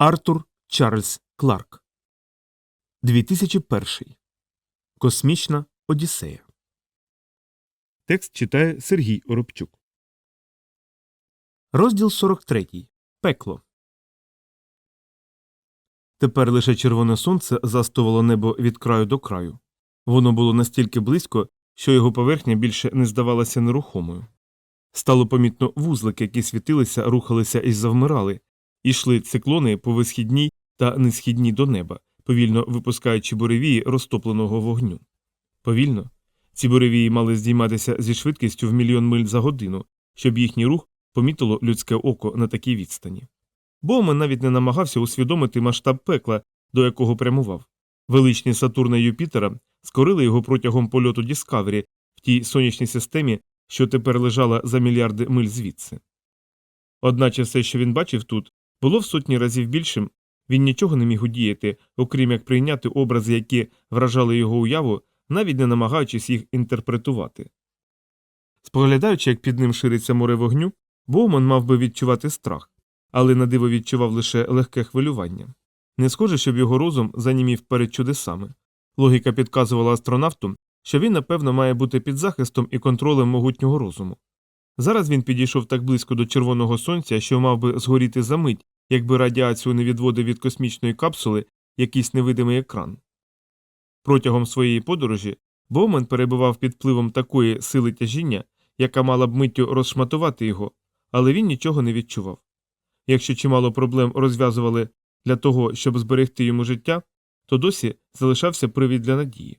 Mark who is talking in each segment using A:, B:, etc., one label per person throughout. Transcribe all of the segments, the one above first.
A: Артур Чарльз Кларк 2001 Космічна Одіссея. Текст читає Сергій Оробчук. Розділ 43. Пекло. Тепер лише червоне сонце застувало небо від краю до краю. Воно було настільки близько, що його поверхня більше не здавалася нерухомою. Стало помітно вузлики, які світилися, рухалися і завмирали, Ішли циклони по висхідній та несхідній до неба, повільно випускаючи буревії розтопленого вогню. Повільно ці буревії мали здійматися зі швидкістю в мільйон миль за годину, щоб їхній рух помітило людське око на такій відстані. Боумен навіть не намагався усвідомити масштаб пекла, до якого прямував. Величні Сатурна Юпітера скорили його протягом польоту Діскавері в тій сонячній системі, що тепер лежала за мільярди миль звідси. Одначе все, що він бачив тут, було в сотні разів більшим, він нічого не міг удіяти, окрім як прийняти образи, які вражали його уяву, навіть не намагаючись їх інтерпретувати. Споглядаючи, як під ним шириться море вогню, Боуман мав би відчувати страх, але на диво відчував лише легке хвилювання. Не схоже, щоб його розум занімів перед чудесами. Логіка підказувала астронавту, що він, напевно, має бути під захистом і контролем могутнього розуму. Зараз він підійшов так близько до червоного сонця, що мав би згоріти за мить, якби радіацію не відводив від космічної капсули якийсь невидимий екран. Протягом своєї подорожі Боумен перебував під впливом такої сили тяжіння, яка мала б миттю розшматувати його, але він нічого не відчував. Якщо чимало проблем розв'язували для того, щоб зберегти йому життя, то досі залишався привід для надії.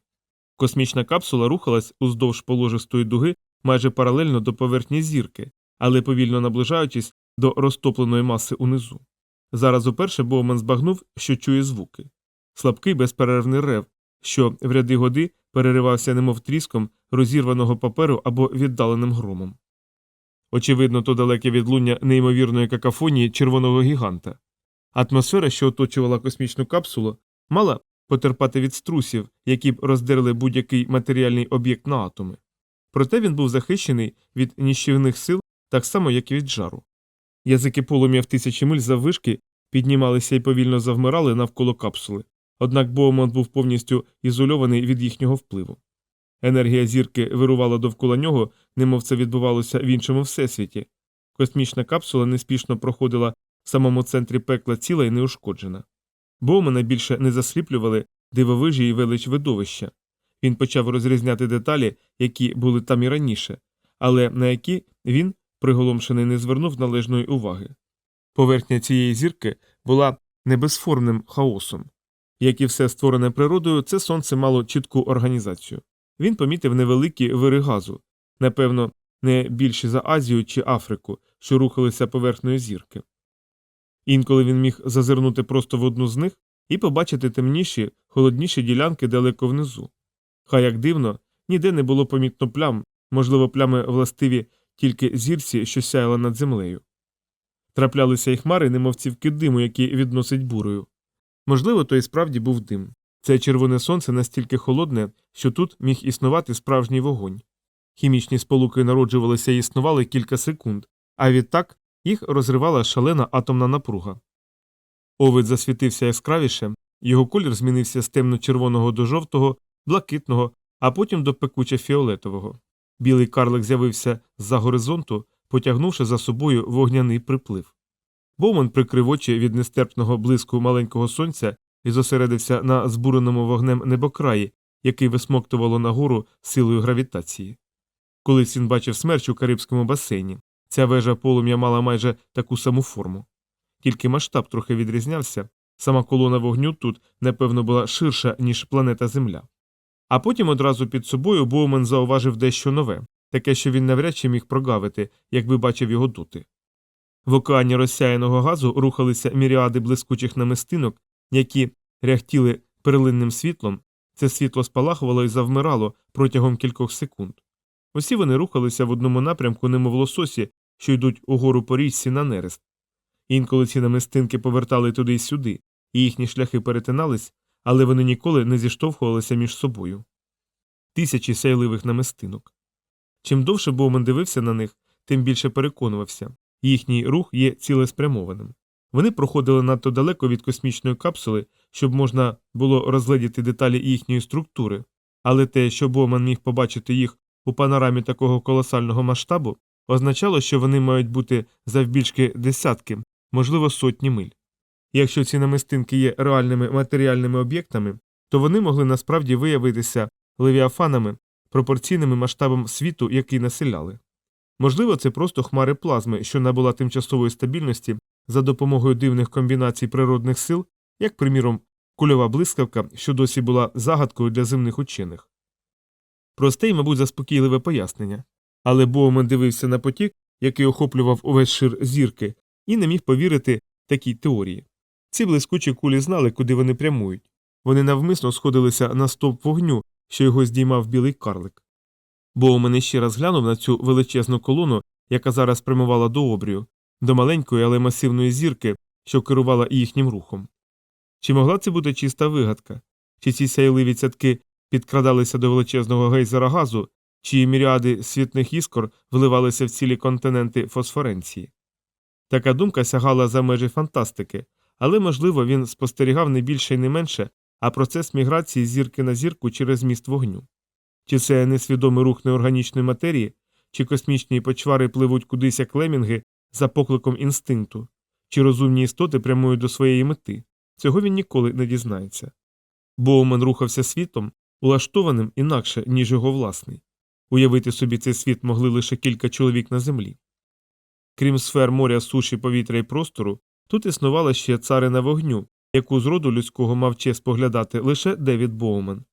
A: Космічна капсула рухалась уздовж положистої дуги майже паралельно до поверхні зірки, але повільно наближаючись до розтопленої маси унизу. Зараз уперше Боуман збагнув, що чує звуки слабкий безперервний рев, що в ряди годи переривався немов тріском розірваного паперу або віддаленим громом. Очевидно, то далеке відлуння неймовірної какафонії червоного гіганта. Атмосфера, що оточувала космічну капсулу, мала потерпати від струсів, які б роздерли будь-який матеріальний об'єкт на атоми. Проте він був захищений від ніщівних сил так само, як і від жару. Язики полум'я в тисячі миль заввишки піднімалися і повільно завмирали навколо капсули, однак Боуман був повністю ізольований від їхнього впливу. Енергія зірки вирувала довкола нього, немов це відбувалося в іншому всесвіті. Космічна капсула неспішно проходила в самому центрі пекла ціла і неушкоджена. Боумана більше не засліплювали дивовижі і велич видовища. Він почав розрізняти деталі, які були там і раніше, але на які він, приголомшений, не звернув належної уваги. Поверхня цієї зірки була небезформним хаосом. Як і все створене природою, це сонце мало чітку організацію. Він помітив невеликі вири газу, напевно, не більші за Азію чи Африку, що рухалися поверхнею зірки. Інколи він міг зазирнути просто в одну з них і побачити темніші, холодніші ділянки далеко внизу. Хай як дивно, ніде не було помітно плям, можливо, плями властиві тільки зірці, що сяяла над землею. Траплялися й хмари, немов цівки диму, які відносить бурою. Можливо, то і справді був дим. Це червоне сонце настільки холодне, що тут міг існувати справжній вогонь. Хімічні сполуки народжувалися і існували кілька секунд, а відтак їх розривала шалена атомна напруга. Овид засвітився яскравіше, його колір змінився з темно-червоного до жовтого, блакитного, а потім до пекуче фіолетового. Білий карлик з'явився з-за горизонту, потягнувши за собою вогняний приплив. Боуман прикрив очі від нестерпного блиску маленького сонця і зосередився на збуреному вогнем небокраї, який висмоктувало нагору силою гравітації. Колись він бачив смерч у Карибському басейні. Ця вежа полум'я мала майже таку саму форму. Тільки масштаб трохи відрізнявся, сама колона вогню тут, напевно, була ширша, ніж планета Земля. А потім одразу під собою Боумен зауважив дещо нове, таке, що він навряд чи міг прогавити, якби бачив його дути. В океані розсяяного газу рухалися міріади блискучих намистинок, які ряхтіли перлинним світлом, це світло спалахувало і завмирало протягом кількох секунд. Усі вони рухалися в одному напрямку, немов лососі, що йдуть угору по річці на нерест. Інколи ці намистинки повертали туди й сюди, і їхні шляхи перетинались, але вони ніколи не зіштовхувалися між собою. Тисячі сяйливих намистинок. Чим довше Боумен дивився на них, тим більше переконувався їхній рух є цілеспрямованим. Вони проходили надто далеко від космічної капсули, щоб можна було розгледіти деталі їхньої структури, але те, що Боман міг побачити їх у панорамі такого колосального масштабу, означало, що вони мають бути завбільшки десятки, можливо, сотні миль. Якщо ці намистинки є реальними матеріальними об'єктами, то вони могли насправді виявитися левіафанами, пропорційними масштабам світу, який населяли. Можливо, це просто хмари плазми, що набула тимчасової стабільності за допомогою дивних комбінацій природних сил, як, приміром, кульова блискавка, що досі була загадкою для земних учених. Просте й, мабуть, заспокійливе пояснення. Але Боумен дивився на потік, який охоплював увесь шир зірки, і не міг повірити такій теорії. Ці блискучі кулі знали, куди вони прямують. Вони навмисно сходилися на стовп вогню, що його здіймав білий карлик. Боумен іще раз глянув на цю величезну колону, яка зараз прямувала до обрію, до маленької, але масивної зірки, що керувала їхнім рухом. Чи могла це бути чиста вигадка? Чи ці сяйливі цятки підкрадалися до величезного гейзера газу, чиї міріади світних іскор вливалися в цілі континенти фосфоренції? Така думка сягала за межі фантастики, але, можливо, він спостерігав не більше і не менше, а процес міграції зірки на зірку через міст вогню. Чи це несвідомий рух неорганічної матерії, чи космічні почвари пливуть кудись як лемінги за покликом інстинкту, чи розумні істоти прямують до своєї мети, цього він ніколи не дізнається. Боумен рухався світом, улаштованим інакше, ніж його власний. Уявити собі цей світ могли лише кілька чоловік на землі. Крім сфер моря, суші, повітря і простору, тут існувала ще царина вогню, яку з роду людського мав честь споглядати лише Девід Боумен.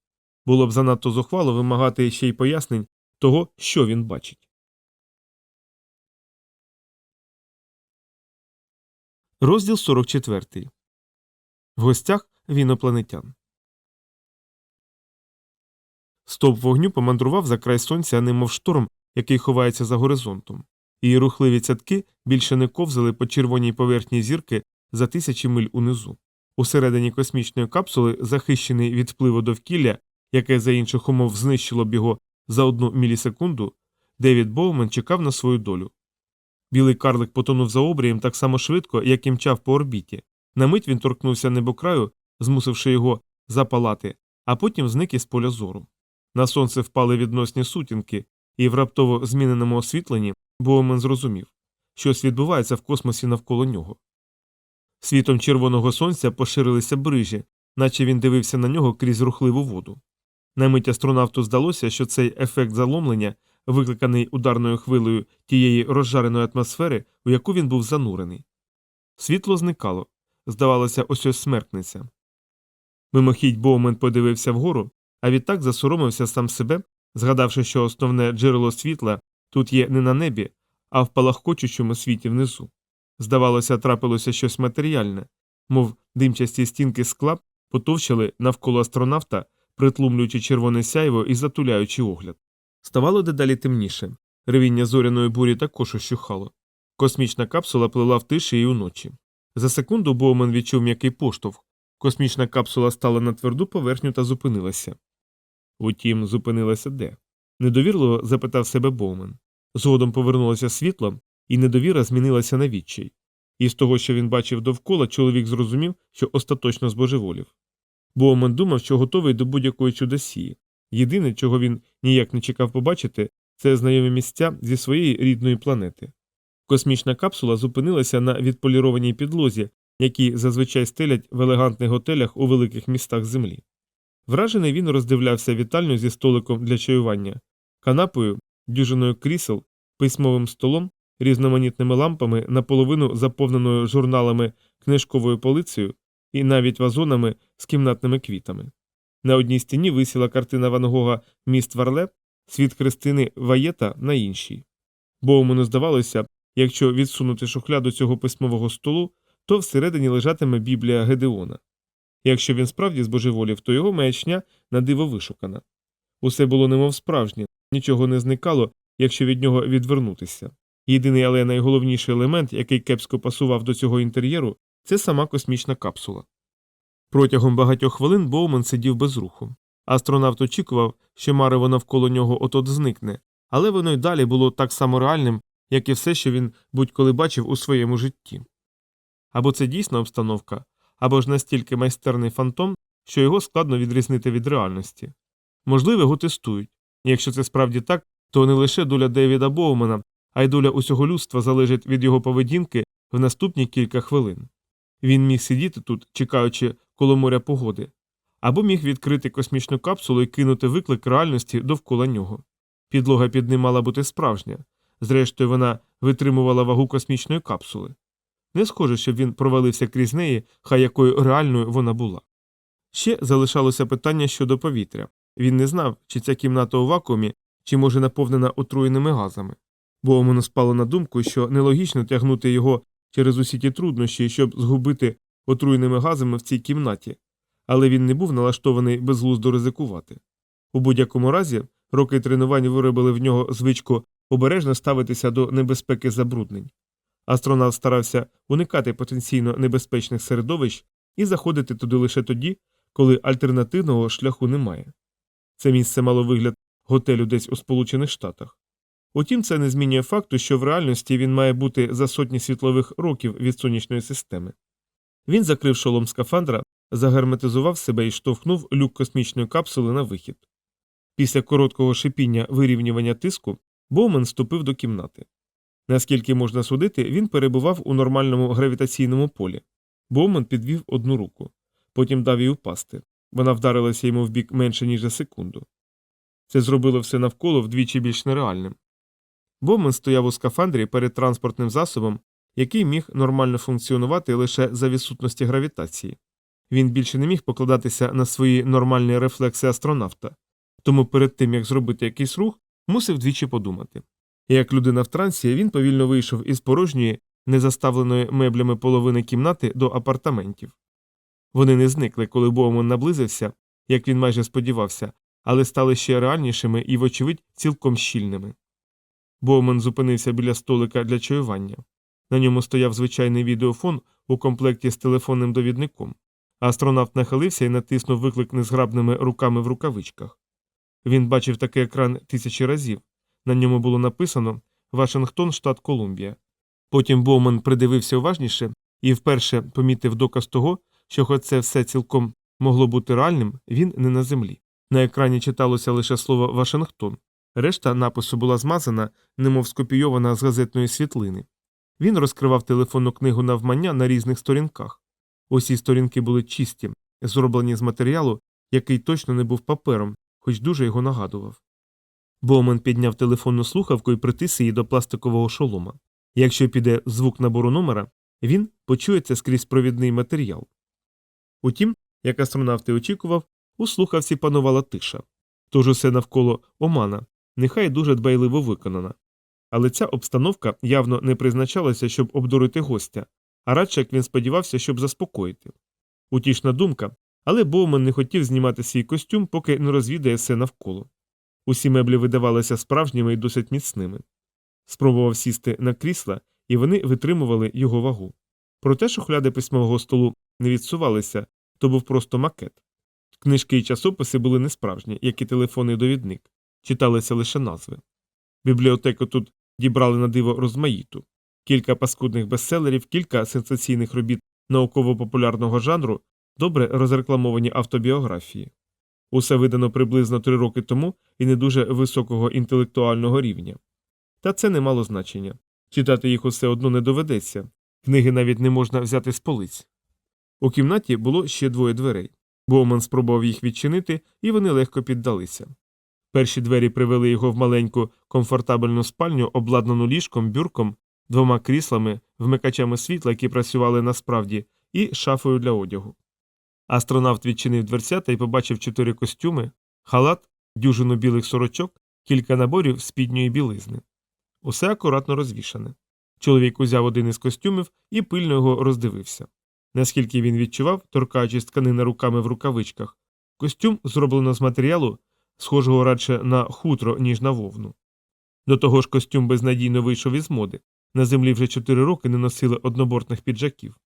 A: Було б занадто зухвало вимагати ще й пояснень того, що він бачить. Розділ 44. В гостях в інопланетян. Стовп вогню помандрував за край сонця, немов шторм, який ховається за горизонтом. Її рухливі цятки більше не ковзали по червоній поверхні зірки за тисячі миль унизу. Усередині космічної капсули, захищений від впливу довкілля, яке за інших умов знищило б його за одну мілісекунду, Девід Боумен чекав на свою долю. Білий карлик потонув за обрієм так само швидко, як і мчав по орбіті. На мить він торкнувся небокраю, змусивши його запалати, а потім зник із поля зору. На сонце впали відносні сутінки, і в раптово зміненому освітленні Боумен зрозумів, щось відбувається в космосі навколо нього. Світом червоного сонця поширилися брижі, наче він дивився на нього крізь рухливу воду. На мить астронавту здалося, що цей ефект заломлення, викликаний ударною хвилею тієї розжареної атмосфери, у яку він був занурений. Світло зникало, здавалося, ось ось смеркнеться. Мимохідь Боумен подивився вгору, а відтак засоромився сам себе, згадавши, що основне джерело світла тут є не на небі, а в палахкочучому світі внизу. Здавалося, трапилося щось матеріальне, мов димчасті стінки скла потовщили навколо астронавта, притлумлюючи червоне сяйво і затуляючи огляд. Ставало дедалі темніше. Ревіння зоряної бурі також ощухало. Космічна капсула плила в тиші і уночі. За секунду Боумен відчув м'який поштовх. Космічна капсула стала на тверду поверхню та зупинилася. Утім, зупинилася де? Недовірливо запитав себе Боумен. Згодом повернулося світло, і недовіра змінилася на відчай. І з того, що він бачив довкола, чоловік зрозумів, що остаточно збожеволів. Боумен думав, що готовий до будь-якої чудосії. Єдине, чого він ніяк не чекав побачити, це знайомі місця зі своєї рідної планети. Космічна капсула зупинилася на відполірованій підлозі, які зазвичай стелять в елегантних готелях у великих містах землі. Вражений він роздивлявся вітальню зі столиком для чаювання, канапою, дюжиною крісел, письмовим столом, різноманітними лампами, наполовину заповненою журналами книжковою полицею і навіть вазонами з кімнатними квітами. На одній стіні висіла картина Ван Гога Міст Варле, світ Христини Ваєта на іншій. Боуману здавалося, якщо відсунути шухляду цього письмового столу, то всередині лежатиме Біблія Гедеона. Якщо він справді збожеволів, то його маячня на диво вишукана. Усе було немов справжнє, нічого не зникало, якщо від нього відвернутися. Єдиний, але найголовніший елемент, який кепсько пасував до цього інтер'єру, це сама космічна капсула. Протягом багатьох хвилин Боуман сидів без руху. Астронавт очікував, що марево навколо нього отот зникне, але воно й далі було так само реальним, як і все, що він будь-коли бачив у своєму житті. Або це дійсна обстановка, або ж настільки майстерний фантом, що його складно відрізнити від реальності. Можливо, його тестують. Якщо це справді так, то не лише доля Девіда Боумена, а й доля усього людства залежить від його поведінки в наступні кілька хвилин. Він міг сидіти тут, чекаючи коло моря погоди, або міг відкрити космічну капсулу і кинути виклик реальності довкола нього. Підлога під ним мала бути справжня, зрештою, вона витримувала вагу космічної капсули. Не схоже, щоб він провалився крізь неї, хай якою реальною вона була. Ще залишалося питання щодо повітря. Він не знав, чи ця кімната у вакуумі, чи може наповнена отруєними газами. Бо йому спало на думку, що нелогічно тягнути його через усі ті труднощі, щоб згубити отруєними газами в цій кімнаті, але він не був налаштований безглуздо ризикувати. У будь-якому разі, роки тренувань виробили в нього звичку обережно ставитися до небезпеки забруднень. Астронавт старався уникати потенційно небезпечних середовищ і заходити туди лише тоді, коли альтернативного шляху немає. Це місце мало вигляд готелю десь у Сполучених Штатах. Утім, це не змінює факту, що в реальності він має бути за сотні світлових років від сонячної системи. Він закрив шолом скафандра, загерметизував себе і штовхнув люк космічної капсули на вихід. Після короткого шипіння вирівнювання тиску Боумен ступив до кімнати. Наскільки можна судити, він перебував у нормальному гравітаційному полі. Боумен підвів одну руку, потім дав їй упасти. Вона вдарилася йому в бік менше, ніж за секунду. Це зробило все навколо вдвічі більш нереальним. Боумен стояв у скафандрі перед транспортним засобом, який міг нормально функціонувати лише за відсутності гравітації. Він більше не міг покладатися на свої нормальні рефлекси астронавта, тому перед тим як зробити якийсь рух, мусив двічі подумати. Як людина в трансі, він повільно вийшов із порожньої, незаставленої меблями половини кімнати до апартаментів. Вони не зникли, коли Боуман наблизився, як він майже сподівався, але стали ще реальнішими і, вочевидь, цілком щільними. Боумен зупинився біля столика для чаювання. На ньому стояв звичайний відеофон у комплекті з телефонним довідником. Астронавт нахилився і натиснув виклик незграбними руками в рукавичках. Він бачив такий екран тисячі разів. На ньому було написано Вашингтон, штат Колумбія. Потім Боуман придивився уважніше і вперше помітив доказ того, що хоч це все цілком могло бути реальним, він не на землі. На екрані читалося лише слово Вашингтон. Решта напису була змазана, немов скопійована з газетної світлини. Він розкривав телефонну книгу навмання на різних сторінках. Усі сторінки були чисті, зроблені з матеріалу, який точно не був папером, хоч дуже його нагадував. Боумен підняв телефонну слухавку і притис її до пластикового шолома. Якщо піде звук набору номера, він почується скрізь провідний матеріал. Утім, як астронавт і очікував, у слухавці панувала тиша. Тож усе навколо омана, нехай дуже дбайливо виконана. Але ця обстановка явно не призначалася, щоб обдурити гостя, а радше як він сподівався, щоб заспокоїти. Утішна думка, але Боумен не хотів знімати свій костюм, поки не розвідає все навколо. Усі меблі видавалися справжніми і досить міцними. Спробував сісти на крісла, і вони витримували його вагу. Проте шухляди письмового столу не відсувалися, то був просто макет. Книжки і часописи були несправжні, як і телефонний довідник, читалися лише назви. Бібліотеку тут дібрали на диво розмаїту, кілька паскудних бестселерів, кілька сенсаційних робіт науково-популярного жанру, добре розрекламовані автобіографії. Усе видано приблизно три роки тому і не дуже високого інтелектуального рівня. Та це не мало значення. Читати їх усе одно не доведеться, книги навіть не можна взяти з полиць. У кімнаті було ще двоє дверей. Боуман спробував їх відчинити, і вони легко піддалися. Перші двері привели його в маленьку комфортабельну спальню, обладнану ліжком, бюрком, двома кріслами, вмикачами світла, які працювали насправді, і шафою для одягу. Астронавт відчинив дверцята і побачив чотири костюми, халат, дюжину білих сорочок, кілька наборів спідньої білизни. Усе акуратно розвішане. Чоловік узяв один із костюмів і пильно його роздивився. Наскільки він відчував, торкаючись тканини руками в рукавичках, костюм зроблено з матеріалу, схожого радше на хутро, ніж на вовну. До того ж, костюм безнадійно вийшов із моди. На землі вже чотири роки не носили однобортних піджаків.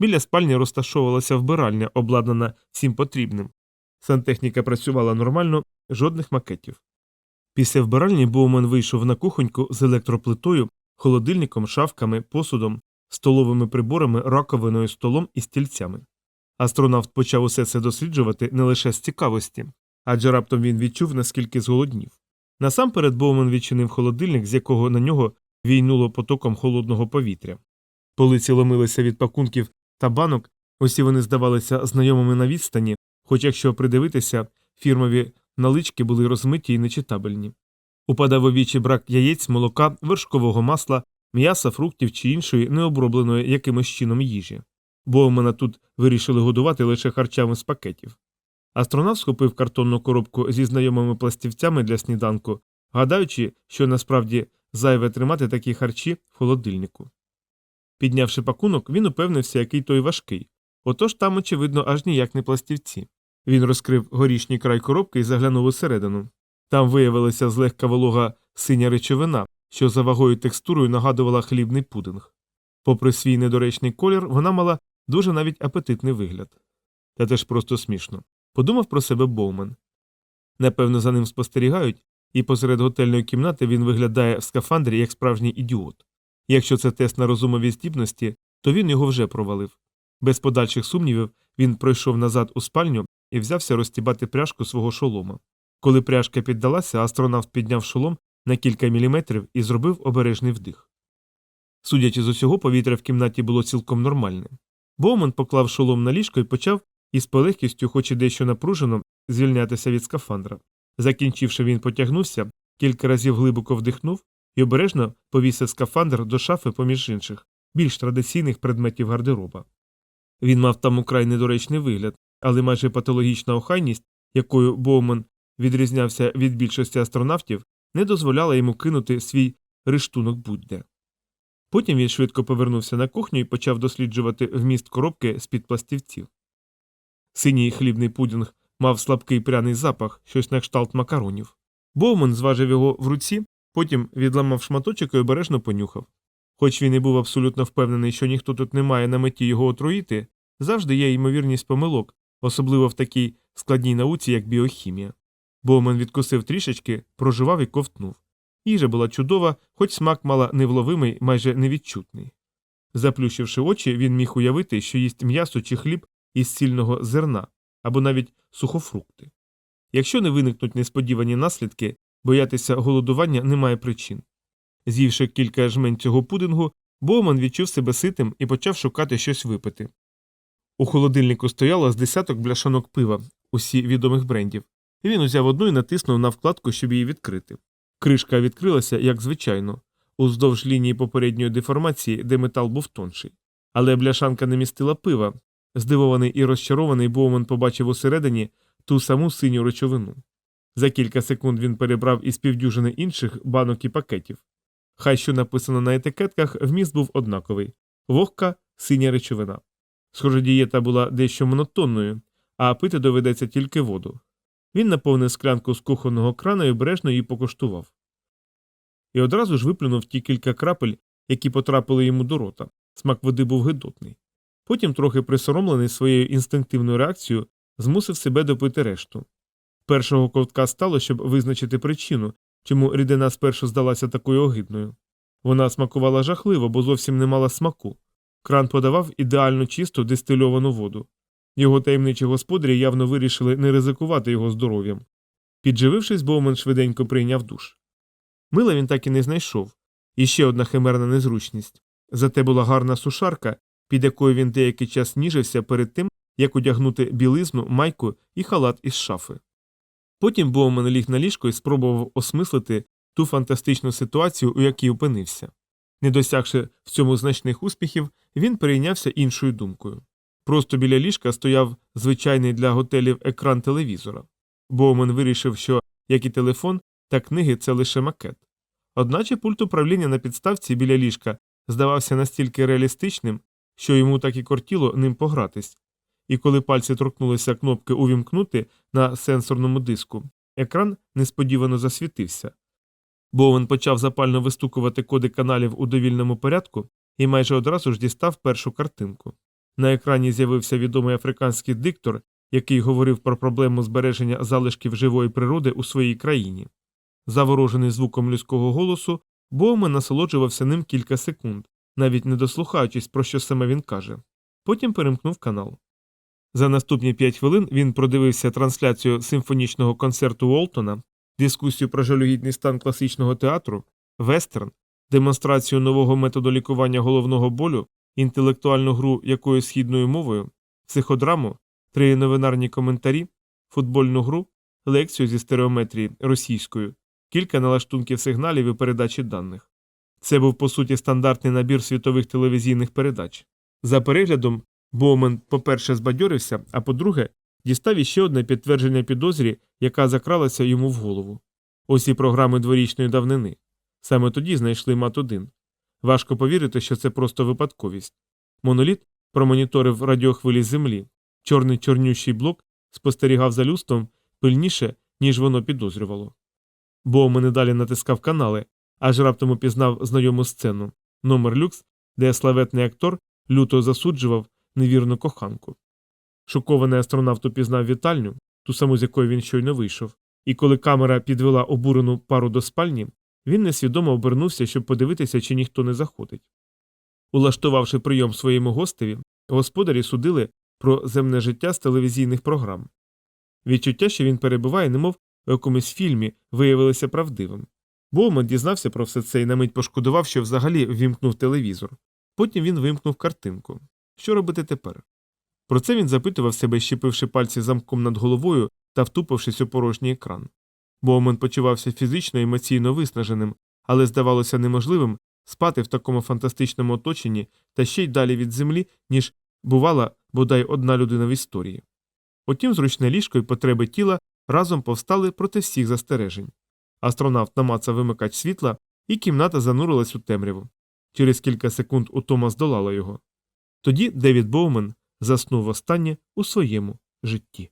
A: Біля спальні розташовувалася вбиральня, обладнана всім потрібним. Сантехніка працювала нормально, жодних макетів. Після вбиральні Боумен вийшов на кухоньку з електроплитою, холодильником, шафками, посудом, столовими приборами, раковиною, столом і стільцями. Астронавт почав усе це досліджувати не лише з цікавості, адже раптом він відчув, наскільки зголоднів. Насамперед Боумен відчинив холодильник, з якого на нього війнуло потоком холодного повітря. Полиці ломилися від пакунків та банок, усі вони здавалися знайомими на відстані, хоч якщо придивитися, фірмові налички були розмиті і нечитабельні. Упадав у вічі брак яєць, молока, вершкового масла, м'яса, фруктів чи іншої необробленої якимось чином їжі. Боумена тут вирішили годувати лише харчами з пакетів. Астронавт схопив картонну коробку зі знайомими пластівцями для сніданку, гадаючи, що насправді зайве тримати такі харчі в холодильнику. Піднявши пакунок, він упевнився, який той важкий. Отож там, очевидно, аж ніяк не пластівці. Він розкрив горішній край коробки і заглянув усередину. Там виявилася злегка волога синя речовина, що за вагою текстурою нагадувала хлібний пудинг. Попри свій недоречний колір, вона мала дуже навіть апетитний вигляд. Та теж просто смішно. Подумав про себе Боумен. Напевно, за ним спостерігають, і посеред готельної кімнати він виглядає в скафандрі як справжній ідіот. Якщо це тест на розумові здібності, то він його вже провалив. Без подальших сумнівів він пройшов назад у спальню і взявся розтібати пряжку свого шолома. Коли пряжка піддалася, астронавт підняв шолом на кілька міліметрів і зробив обережний вдих. Судячи з усього, повітря в кімнаті було цілком нормальне. Боуман поклав шолом на ліжко і почав із полегкістю, хоч і дещо напружено, звільнятися від скафандра. Закінчивши, він потягнувся, кілька разів глибоко вдихнув і обережно повісив скафандр до шафи поміж інших, більш традиційних предметів гардероба. Він мав там украй недоречний вигляд, але майже патологічна охайність, якою Боуман відрізнявся від більшості астронавтів, не дозволяла йому кинути свій рештунок будь-де. Потім він швидко повернувся на кухню і почав досліджувати вміст коробки з-під пластівців. Синій хлібний пудінг мав слабкий пряний запах, щось на кшталт макаронів. Боуман зважив його в руці, потім відламав шматочок і обережно понюхав. Хоч він і був абсолютно впевнений, що ніхто тут не має на меті його отруїти, завжди є ймовірність помилок, особливо в такій складній науці, як біохімія. Боуман відкусив трішечки, проживав і ковтнув. Їжа була чудова, хоч смак мала невловимий, майже невідчутний. Заплющивши очі, він міг уявити, що їсть м'ясо чи хліб із сільного зерна або навіть сухофрукти. Якщо не виникнуть несподівані наслідки, боятися голодування немає причин. З'ївши кілька жмень цього пудингу, Боуман відчув себе ситим і почав шукати щось випити. У холодильнику стояло з десяток бляшанок пива, усі відомих брендів, він узяв одну і натиснув на вкладку, щоб її відкрити. Кришка відкрилася, як звичайно, уздовж лінії попередньої деформації, де метал був тонший. Але бляшанка не містила пива. Здивований і розчарований Боуман побачив усередині ту саму синю речовину. За кілька секунд він перебрав із півдюжини інших банок і пакетів. Хай що написано на етикетках, вміст був однаковий вогка, синя речовина. Схоже, дієта була дещо монотонною, а пити доведеться тільки воду. Він наповнив склянку з кухонного крана і обережно її покуштував. І одразу ж виплюнув ті кілька крапель, які потрапили йому до рота. Смак води був гидотний. Потім, трохи присоромлений своєю інстинктивною реакцією, змусив себе допити решту. Першого ковтка стало, щоб визначити причину, чому рідина спершу здалася такою огидною. Вона смакувала жахливо, бо зовсім не мала смаку. Кран подавав ідеально чисту дистильовану воду. Його таємничі господарі явно вирішили не ризикувати його здоров'ям. Підживившись, Боумен швиденько прийняв душ. Мила він так і не знайшов. І ще одна химерна незручність. Зате була гарна сушарка, під якою він деякий час ніжився перед тим, як одягнути білизну, майку і халат із шафи. Потім Боумен ліг на ліжко і спробував осмислити ту фантастичну ситуацію, у якій опинився. Не досягши в цьому значних успіхів, він перейнявся іншою думкою. Просто біля ліжка стояв звичайний для готелів екран телевізора. Боумен вирішив, що, як і телефон, та книги це лише макет. Одначе пульт управління на підставці біля ліжка здавався настільки реалістичним, що йому так і кортіло ним погратись. І коли пальці торкнулися кнопки Увімкнути на сенсорному диску, екран несподівано засвітився. Боуен почав запально вистукувати коди каналів у довільному порядку і майже одразу ж дістав першу картинку. На екрані з'явився відомий африканський диктор, який говорив про проблему збереження залишків живої природи у своїй країні. Заворожений звуком людського голосу, Боумен насолоджувався ним кілька секунд, навіть не дослухаючись, про що саме він каже. Потім перемкнув канал. За наступні п'ять хвилин він продивився трансляцію симфонічного концерту Уолтона, дискусію про жалюгідний стан класичного театру, вестерн, демонстрацію нового методу лікування головного болю, інтелектуальну гру якоюсь східною мовою, психодраму, три новинарні коментарі, футбольну гру, лекцію зі стереометрії російською, кілька налаштунків сигналів і передачі даних. Це був по суті стандартний набір світових телевізійних передач. За переглядом Боумен, по-перше, збадьорився, а по-друге, дістав іще одне підтвердження підозрі, яка закралася йому в голову. Ось і програми дворічної давнини. Саме тоді знайшли мат 1 Важко повірити, що це просто випадковість. Моноліт промоніторив радіохвилі землі. Чорний чорнющий блок спостерігав за люстом пильніше, ніж воно підозрювало. Боумен і далі натискав канали, аж раптом упізнав знайому сцену номер люкс, де славетний актор люто засуджував невірну коханку. Шокований астронавт упізнав вітальню, ту саму з якої він щойно вийшов, і коли камера підвела обурену пару до спальні, він несвідомо обернувся, щоб подивитися, чи ніхто не заходить. Улаштувавши прийом своєму гостеві, господарі судили про земне життя з телевізійних програм. Відчуття, що він перебуває, немов у якомусь фільмі, виявилося правдивим. Боуман дізнався про все це і на мить пошкодував, що взагалі ввімкнув телевізор. Потім він вимкнув картинку. Що робити тепер? Про це він запитував себе, щепивши пальці замком над головою та втупившись у порожній екран. Боумен почувався фізично і емоційно виснаженим, але здавалося неможливим спати в такому фантастичному оточенні та ще й далі від землі, ніж бувала бодай одна людина в історії. Потім зручне ліжко і потреби тіла разом повстали проти всіх застережень. Астронавт намацав вимикач світла, і кімната занурилась у темряву. Через кілька секунд утома здолала його. Тоді Девід Боумен заснув останнє у своєму житті.